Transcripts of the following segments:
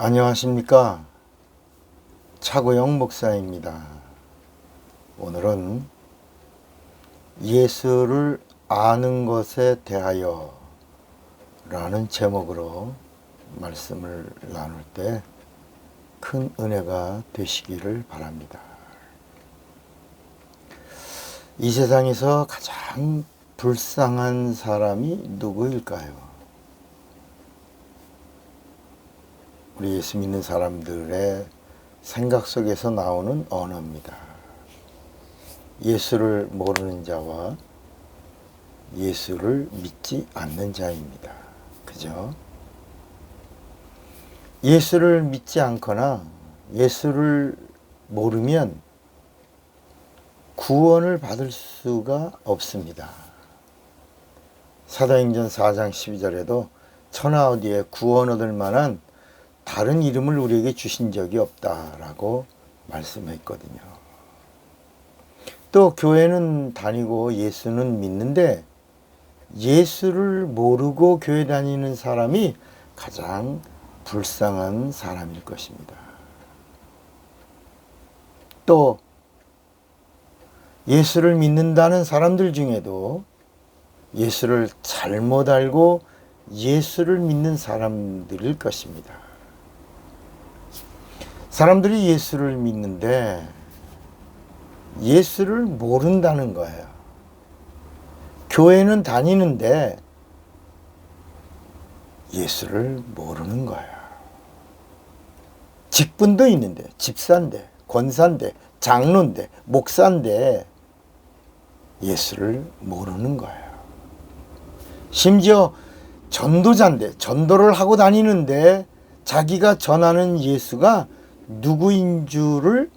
안녕하십니까. 차고영 목사입니다. 오늘은 예수를 아는 것에 대하여 라는 제목으로 말씀을 나눌 때 큰 은혜가 되시기를 바랍니다. 이 세상에서 가장 불쌍한 사람이 누구일까요? 우리 예수 믿는 사람들의 생각 속에서 나오는 언어입니다. 예수를 모르는 자와 예수를 믿지 않는 자입니다. 그죠? 예수를 믿지 않거나 예수를 모르면 구원을 받을 수가 없습니다. 사도행전 4장 12절에도 천하 어디에 구원 얻을 만한 다른 이름을 우리에게 주신 적이 없다라고 말씀했거든요. 또 교회는 다니고 예수는 믿는데 예수를 모르고 교회 다니는 사람이 가장 불쌍한 사람일 것입니다. 또 예수를 믿는다는 사람들 중에도 예수를 잘못 알고 예수를 믿는 사람들일 것입니다. 사람들이 예수를 믿는데 예수를 모른다는 거예요. 교회는 다니는데 예수를 모르는 거예요. 직분도 있는데 집사인데 권사인데 장로인데 목사인데 예수를 모르는 거예요. 심지어 전도자인데 전도를 하고 다니는데 자기가 전하는 예수가 누구인 줄을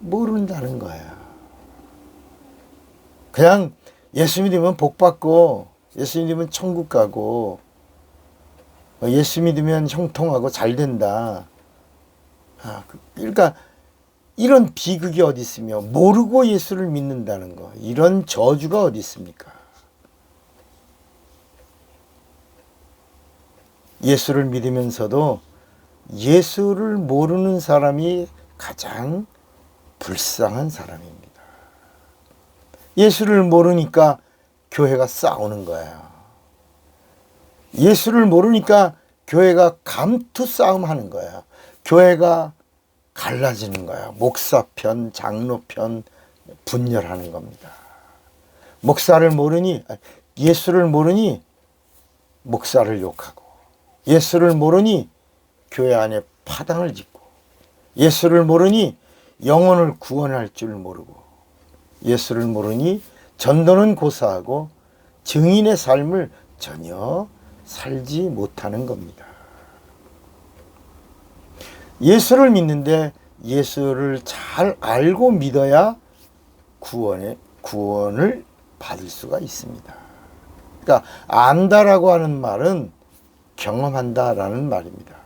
모른다는 거예요. 그냥 예수 믿으면 복 받고 예수 믿으면 천국 가고 예수 믿으면 형통하고 잘 된다. 아, 그, 그러니까 이런 비극이 어디 있으며 모르고 예수를 믿는다는 거 이런 저주가 어디 있습니까? 예수를 믿으면서도 예수를 모르는 사람이 가장 불쌍한 사람입니다. 예수를 모르니까 교회가 싸우는 거예요. 예수를 모르니까 교회가 감투 싸움 하는 거예요. 교회가 갈라지는 거야. 목사편, 장로편 분열하는 겁니다. 목사를 모르니 예수를 모르니 목사를 욕하고 예수를 모르니 교회 안에 파당을 짓고 예수를 모르니 영혼을 구원할 줄 모르고 예수를 모르니 전도는 고사하고 증인의 삶을 전혀 살지 못하는 겁니다. 예수를 믿는데 예수를 잘 알고 믿어야 구원의 구원을 받을 수가 있습니다. 그러니까 안다라고 하는 말은 경험한다라는 말입니다.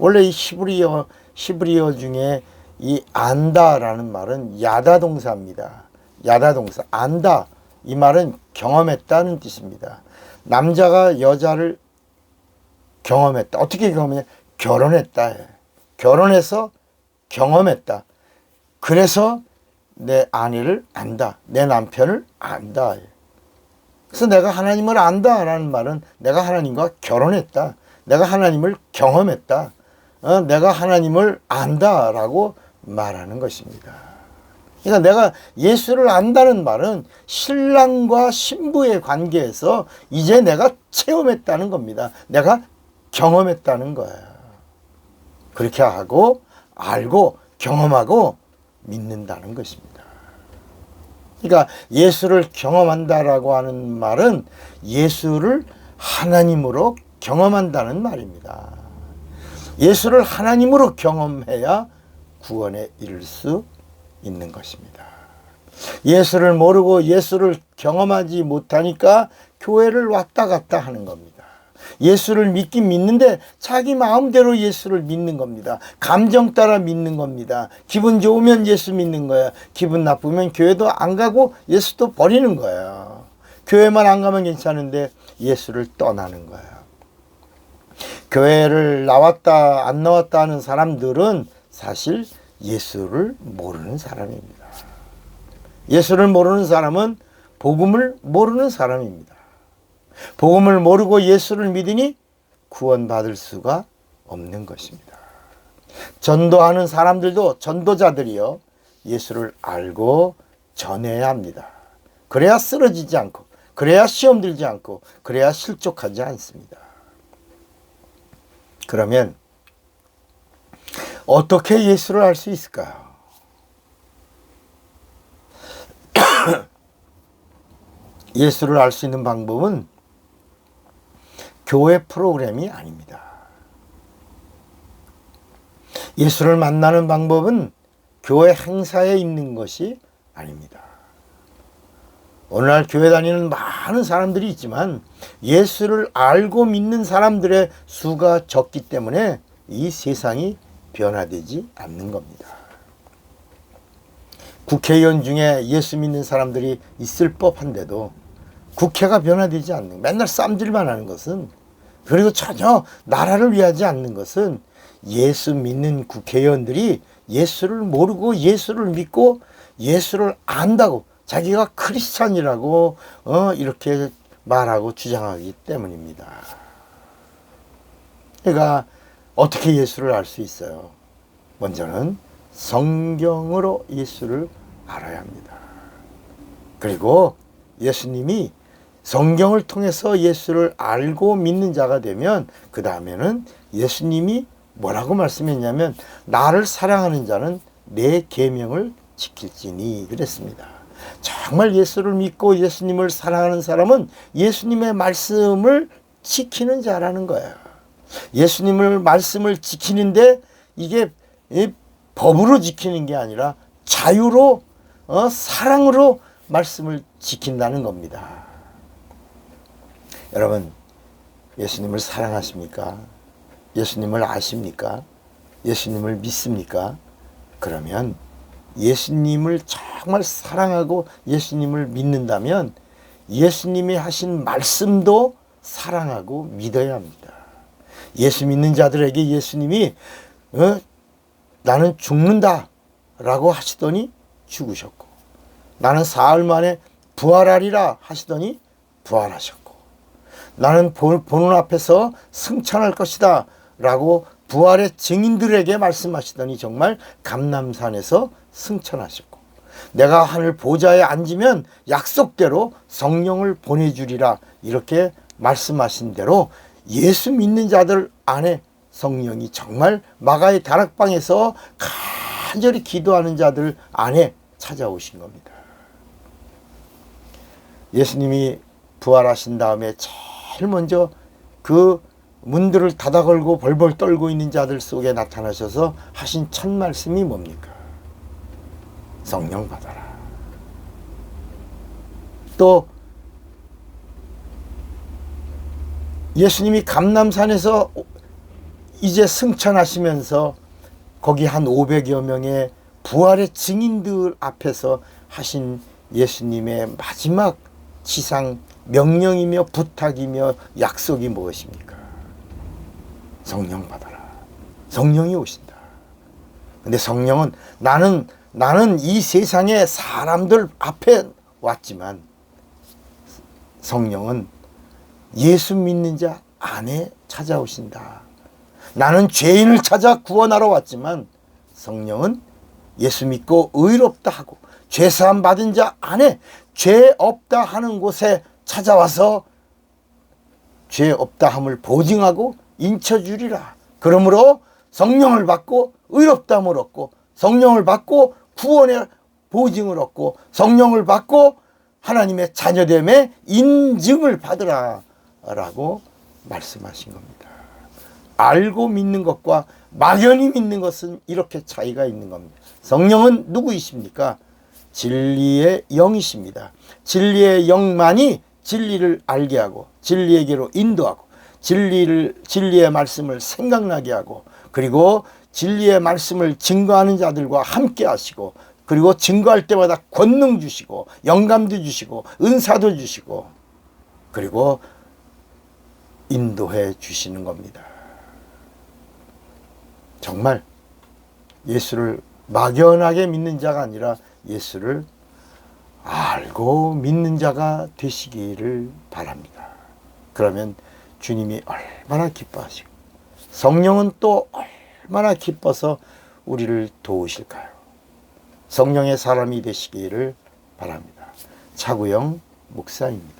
원래 이 히브리어 히브리어 중에 이 안다라는 말은 야다 동사입니다. 야다 동사 안다 이 말은 경험했다는 뜻입니다. 남자가 여자를 경험했다. 어떻게 경험했냐? 결혼했다. 결혼해서 경험했다. 그래서 내 아내를 안다. 내 남편을 안다. 그래서 내가 하나님을 안다라는 말은 내가 하나님과 결혼했다. 내가 하나님을 경험했다. 어, 내가 하나님을 안다라고 말하는 것입니다. 그러니까 내가 예수를 안다는 말은 신랑과 신부의 관계에서 이제 내가 체험했다는 겁니다. 내가 경험했다는 거예요. 그렇게 하고 알고 경험하고 믿는다는 것입니다. 그러니까 예수를 경험한다라고 하는 말은 예수를 하나님으로 경험한다는 말입니다. 예수를 하나님으로 경험해야 구원에 이를 수 있는 것입니다. 예수를 모르고 예수를 경험하지 못하니까 교회를 왔다 갔다 하는 겁니다. 예수를 믿긴 믿는데 자기 마음대로 예수를 믿는 겁니다. 감정 따라 믿는 겁니다. 기분 좋으면 예수 믿는 거야. 기분 나쁘면 교회도 안 가고 예수도 버리는 거예요. 교회만 안 가면 괜찮은데 예수를 떠나는 거예요. 교회를 나왔다 안 나왔다 하는 사람들은 사실 예수를 모르는 사람입니다. 예수를 모르는 사람은 복음을 모르는 사람입니다. 복음을 모르고 예수를 믿으니 구원받을 수가 없는 것입니다. 전도하는 사람들도 전도자들이요. 예수를 알고 전해야 합니다. 그래야 쓰러지지 않고, 그래야 시험 들지 않고, 그래야 실족하지 않습니다. 그러면 어떻게 예수를 알 수 있을까요? 예수를 알 수 있는 방법은 교회 프로그램이 아닙니다. 예수를 만나는 방법은 교회 행사에 있는 것이 아닙니다. 오늘날 교회 다니는 많은 사람들이 있지만 예수를 알고 믿는 사람들의 수가 적기 때문에 이 세상이 변화되지 않는 겁니다. 국회의원 중에 예수 믿는 사람들이 있을 법한데도 국회가 변화되지 않는 맨날 쌈질만 하는 것은 그리고 전혀 나라를 위하지 않는 것은 예수 믿는 국회의원들이 예수를 모르고 예수를 믿고 예수를 안다고 자기가 크리스찬이라고 어 이렇게 말하고 주장하기 때문입니다. 그러니까 어떻게 예수를 알 수 있어요? 먼저는 성경으로 예수를 알아야 합니다. 그리고 예수님이 성경을 통해서 예수를 알고 믿는 자가 되면 그 다음에는 예수님이 뭐라고 말씀했냐면 나를 사랑하는 자는 내 계명을 지킬지니 그랬습니다. 정말 예수를 믿고 예수님을 사랑하는 사람은 예수님의 말씀을 지키는 자라는 거예요. 예수님을 말씀을 지키는데 이게 법으로 지키는 게 아니라 자유로 어, 사랑으로 말씀을 지킨다는 겁니다. 여러분 예수님을 사랑하십니까? 예수님을 아십니까? 예수님을 믿습니까? 그러면 예수님을 정말 사랑하고 예수님을 믿는다면 예수님이 하신 말씀도 사랑하고 믿어야 합니다. 예수 믿는 자들에게 예수님이 어? 나는 죽는다 라고 하시더니 죽으셨고 나는 사흘 만에 부활하리라 하시더니 부활하셨고 나는 보는 앞에서 승천할 것이다 라고 부활의 증인들에게 말씀하시더니 정말 감남산에서 승천하셨고 내가 하늘 보좌에 앉으면 약속대로 성령을 보내주리라 이렇게 말씀하신 대로 예수 믿는 자들 안에 성령이 정말 마가의 다락방에서 간절히 기도하는 자들 안에 찾아오신 겁니다. 예수님이 부활하신 다음에 제일 먼저 그 문들을 닫아 걸고 벌벌 떨고 있는 자들 속에 나타나셔서 하신 첫 말씀이 뭡니까? 성령 받아라. 또 예수님이 감남산에서 이제 승천하시면서 거기 한 500여 명의 부활의 증인들 앞에서 하신 예수님의 마지막 지상 명령이며 부탁이며 약속이 무엇입니까? 성령 받아라. 성령이 오신다. 근데 성령은 나는 나는 이 세상의 사람들 앞에 왔지만 성령은 예수 믿는 자 안에 찾아오신다. 나는 죄인을 찾아 구원하러 왔지만 성령은 예수 믿고 의롭다 하고 죄 사함 받은 자 안에 죄 없다 하는 곳에 찾아와서 죄 없다 함을 보증하고 인쳐주리라. 그러므로 성령을 받고 의롭다함을 얻고 성령을 받고 구원의 보증을 얻고 성령을 받고 하나님의 자녀됨의 인증을 받으라 라고 말씀하신 겁니다. 알고 믿는 것과 막연히 믿는 것은 이렇게 차이가 있는 겁니다. 성령은 누구이십니까? 진리의 영이십니다. 진리의 영만이 진리를 알게 하고 진리에게로 인도하고 진리를 진리의 말씀을 생각나게 하고 그리고 진리의 말씀을 증거하는 자들과 함께 하시고 그리고 증거할 때마다 권능 주시고 영감도 주시고 은사도 주시고 그리고 인도해 주시는 겁니다. 정말 예수를 막연하게 믿는 자가 아니라 예수를 알고 믿는 자가 되시기를 바랍니다. 그러면 주님이 얼마나 기뻐하시고 성령은 또 얼마나 기뻐서 우리를 도우실까요? 성령의 사람이 되시기를 바랍니다. 차구영 목사입니다.